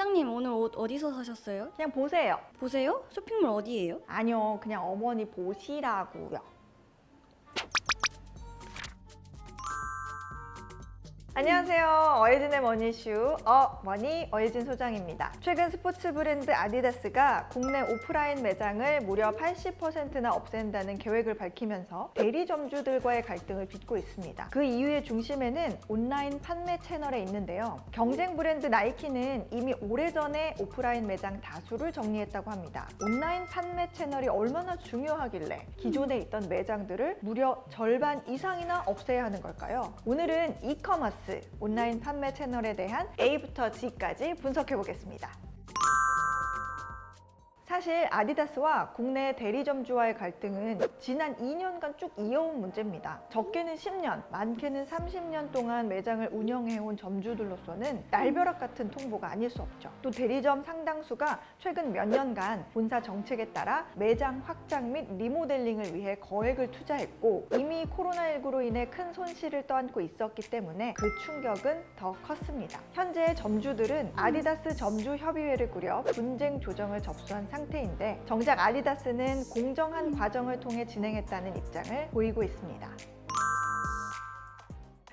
사장님 오늘 옷 어디서 사셨어요? 그냥 보세요. 보세요? 쇼핑몰 어디예요? 아니요, 그냥 어머니 보시라고요. 안녕하세요. 어예진의 머니슈 어 머니 어예진 소장입니다. 최근 스포츠 브랜드 아디다스가 국내 오프라인 매장을 무려 80%나 없앤다는 계획을 밝히면서 대리 점주들과의 갈등을 빚고 있습니다. 그 이유의 중심에는 온라인 판매 채널에 있는데요. 경쟁 브랜드 나이키는 이미 오래전에 오프라인 매장 다수를 정리했다고 합니다. 온라인 판매 채널이 얼마나 중요하길래 기존에 있던 매장들을 무려 절반 이상이나 없애야 하는 걸까요? 오늘은 이커머스 온라인 판매 채널에 대한 A부터 G까지 분석해 보겠습니다. 사실 아디다스와 국내 대리점주와의 갈등은 지난 2년간 쭉 이어온 문제입니다. 적게는 10년, 많게는 30년 동안 매장을 운영해온 점주들로서는 날벼락 같은 통보가 아닐 수 없죠. 또 대리점 상당수가 최근 몇 년간 본사 정책에 따라 매장 확장 및 리모델링을 위해 거액을 투자했고 이미 코로나19로 인해 큰 손실을 떠안고 있었기 때문에 그 충격은 더 컸습니다. 현재 점주들은 아디다스 점주 협의회를 꾸려 분쟁 조정을 접수한 상태 인데 정작 아디다스는 공정한 과정을 통해 진행했다는 입장을 보이고 있습니다.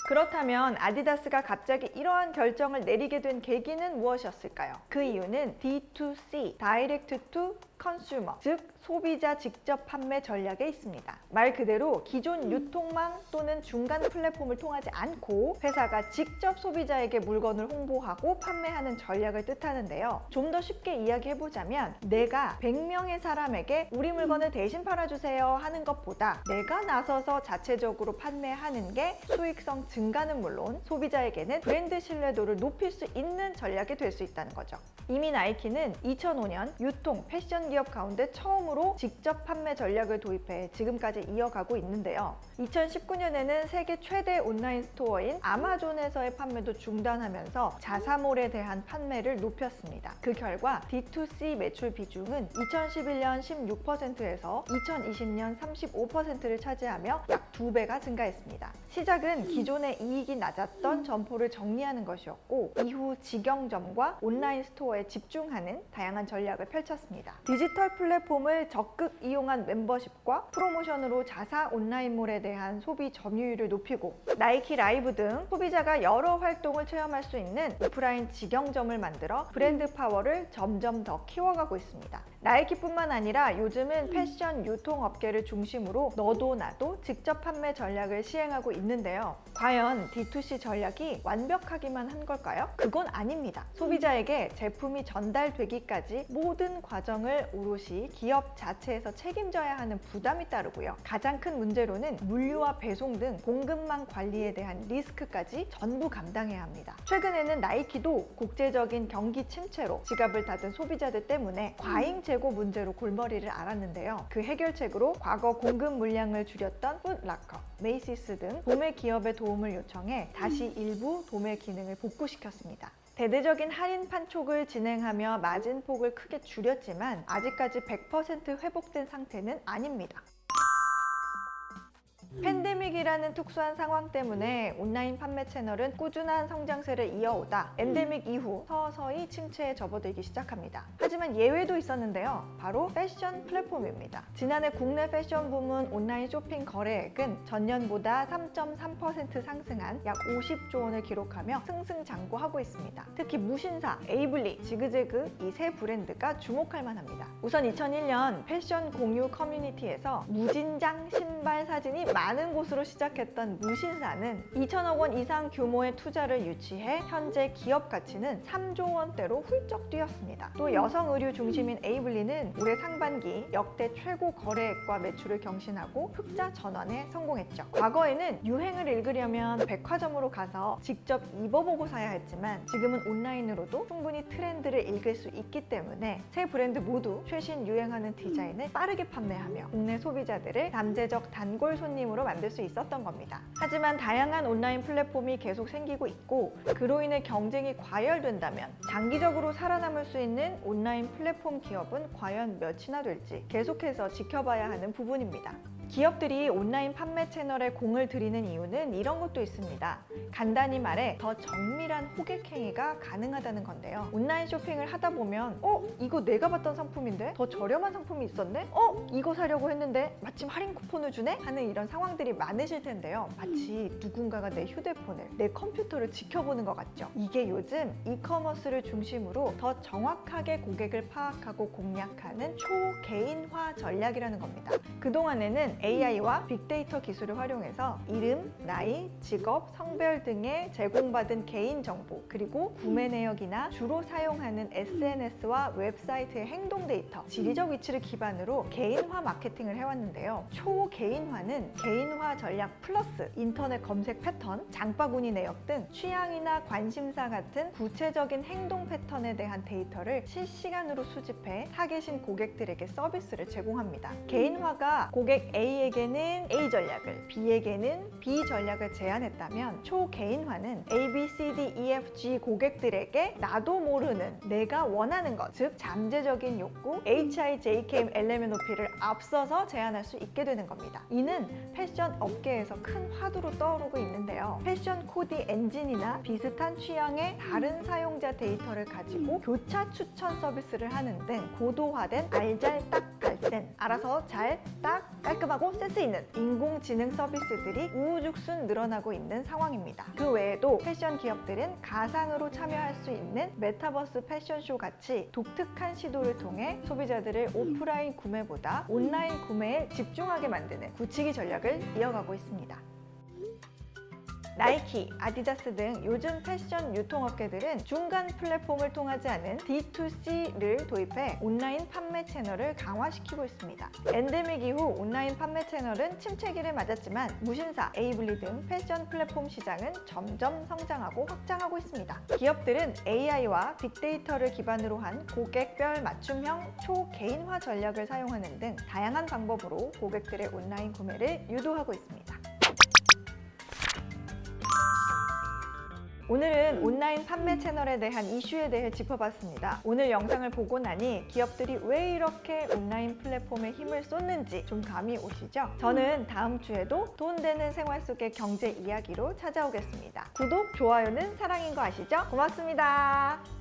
그렇다면 아디다스가 갑자기 이러한 결정을 내리게 된 계기는 무엇이었을까요? 그 이유는 D2C, Direct to Consumer, 즉 소비자 직접 판매 전략에 있습니다. 말 그대로 기존 유통망 또는 중간 플랫폼을 통하지 않고 회사가 직접 소비자에게 물건을 홍보하고 판매하는 전략을 뜻하는데요. 좀 더 쉽게 이야기해보자면 내가 100명의 사람에게 우리 물건을 대신 팔아주세요 하는 것보다 내가 나서서 자체적으로 판매하는 게 수익성 증가는 물론 소비자에게는 브랜드 신뢰도를 높일 수 있는 전략이 될 수 있다는 거죠. 이미 나이키는 2005년 유통, 패션 기업 가운데 처음으로 직접 판매 전략을 도입해 지금까지 이어가고 있는데요. 2019년에는 세계 최대 온라인 스토어인 아마존에서의 판매도 중단하면서 자사몰에 대한 판매를 높였습니다. 그 결과 D2C 매출 비중은 2011년 16%에서 2020년 35%를 차지하며 약 2배가 증가했습니다. 시작은 기존의 이익이 낮았던 점포를 정리하는 것이었고 이후 직영점과 온라인 스토어에 집중하는 다양한 전략을 펼쳤습니다. 디지털 플랫폼을 적극 이용한 멤버십과 프로모션으로 자사 온라인몰에 대한 소비 점유율을 높이고 나이키 라이브 등 소비자가 여러 활동을 체험할 수 있는 오프라인 직영점을 만들어 브랜드 파워를 점점 더 키워가고 있습니다. 나이키뿐만 아니라 요즘은 패션 유통 업계를 중심으로 너도 나도 직접 판매 전략을 시행하고 있는데요. 과연 D2C 전략이 완벽하기만 한 걸까요? 그건 아닙니다. 소비자에게 제품이 전달되기까지 모든 과정을 오롯이 기업 자체에서 책임져야 하는 부담이 따르고요. 가장 큰 문제로는 물류와 배송 등 공급망 관리에 대한 리스크까지 전부 감당해야 합니다. 최근에는 나이키도 국제적인 경기 침체로 지갑을 닫은 소비자들 때문에 과잉 재고 문제로 골머리를 앓았는데요. 그 해결책으로 과거 공급 물량을 줄였던 풋라커, 메이시스 등 도매 기업의 도움을 요청해 다시 일부 도매 기능을 복구시켰습니다. 대대적인 할인 판촉을 진행하며 마진폭을 크게 줄였지만 아직까지 100% 회복된 상태는 아닙니다. 팬데믹이라는 특수한 상황 때문에 온라인 판매 채널은 꾸준한 성장세를 이어오다 엔데믹 이후 서서히 침체에 접어들기 시작합니다. 하지만 예외도 있었는데요. 바로 패션 플랫폼입니다. 지난해 국내 패션 부문 온라인 쇼핑 거래액은 전년보다 3.3% 상승한 약 50조 원을 기록하며 승승장구하고 있습니다. 특히 무신사, 에이블리, 지그재그 이 세 브랜드가 주목할 만합니다. 우선 2001년 패션 공유 커뮤니티에서 무진장 신발 사진이 많은 곳으로 시작했던 무신사는 2천억 원 이상 규모의 투자를 유치해 현재 기업 가치는 3조 원대로 훌쩍 뛰었습니다. 또 여성 의류 중심인 에이블리는 올해 상반기 역대 최고 거래액과 매출을 경신하고 흑자 전환에 성공했죠. 과거에는 유행을 읽으려면 백화점으로 가서 직접 입어보고 사야 했지만 지금은 온라인으로도 충분히 트렌드를 읽을 수 있기 때문에 세 브랜드 모두 최신 유행하는 디자인을 빠르게 판매하며 국내 소비자들을 잠재적 단골 손님 으로 만들 수 있었던 겁니다. 하지만 다양한 온라인 플랫폼이 계속 생기고 있고 그로 인해 경쟁이 과열된다면 장기적으로 살아남을 수 있는 온라인 플랫폼 기업은 과연 몇이나 될지 계속해서 지켜봐야 하는 부분입니다. 기업들이 온라인 판매 채널에 공을 들이는 이유는 이런 것도 있습니다. 간단히 말해 더 정밀한 호객 행위가 가능하다는 건데요. 온라인 쇼핑을 하다 보면 어 이거 내가 봤던 상품인데 더 저렴한 상품이 있었네. 어 이거 사려고 했는데 마침 할인 쿠폰을 주네 하는 이런 상황들이 많으실 텐데요. 마치 누군가가 내 휴대폰을 내 컴퓨터를 지켜보는 것 같죠. 이게 요즘 이커머스를 중심으로 더 정확하게 고객을 파악하고 공략하는 초개인화 전략이라는 겁니다. 그동안에는 AI와 빅데이터 기술을 활용해서 이름, 나이, 직업, 성별 등의 제공받은 개인 정보 그리고 구매 내역이나 주로 사용하는 SNS와 웹사이트의 행동 데이터, 지리적 위치를 기반으로 개인화 마케팅을 해왔는데요. 초개인화는 개인화 전략 플러스 인터넷 검색 패턴, 장바구니 내역 등 취향이나 관심사 같은 구체적인 행동 패턴에 대한 데이터를 실시간으로 수집해 타겟인 고객들에게 서비스를 제공합니다. 개인화가 고객 A 에게는 A 전략을, B에게는 B 전략을 제안했다면 초개인화는 A, B, C, D, E, F, G 고객들에게 나도 모르는 내가 원하는 것, 즉 잠재적인 욕구 H, I, J, K, M, L, M, N, O, P를 앞서서 제안할 수 있게 되는 겁니다. 이는 패션 업계에서 큰 화두로 떠오르고 있는데요. 패션 코디 엔진이나 비슷한 취향의 다른 사용자 데이터를 가지고 교차 추천 서비스를 하는 등 고도화된 알잘딱 갈센 알아서 잘 딱 깔끔하고 센스 있는 인공지능 서비스들이 우후죽순 늘어나고 있는 상황입니다. 그 외에도 패션 기업들은 가상으로 참여할 수 있는 메타버스 패션쇼 같이 독특한 시도를 통해 소비자들을 오프라인 구매보다 온라인 구매에 집중하게 만드는 굳히기 전략을 이어가고 있습니다. 나이키, 아디다스 등 요즘 패션 유통업계들은 중간 플랫폼을 통하지 않은 D2C를 도입해 온라인 판매 채널을 강화시키고 있습니다. 엔데믹 이후 온라인 판매 채널은 침체기를 맞았지만 무신사, 에이블리 등 패션 플랫폼 시장은 점점 성장하고 확장하고 있습니다. 기업들은 AI와 빅데이터를 기반으로 한 고객별 맞춤형 초개인화 전략을 사용하는 등 다양한 방법으로 고객들의 온라인 구매를 유도하고 있습니다. 오늘은 온라인 판매 채널에 대한 이슈에 대해 짚어봤습니다. 오늘 영상을 보고 나니 기업들이 왜 이렇게 온라인 플랫폼에 힘을 쏟는지 좀 감이 오시죠? 저는 다음 주에도 돈 되는 생활 속의 경제 이야기로 찾아오겠습니다. 구독, 좋아요는 사랑인 거 아시죠? 고맙습니다.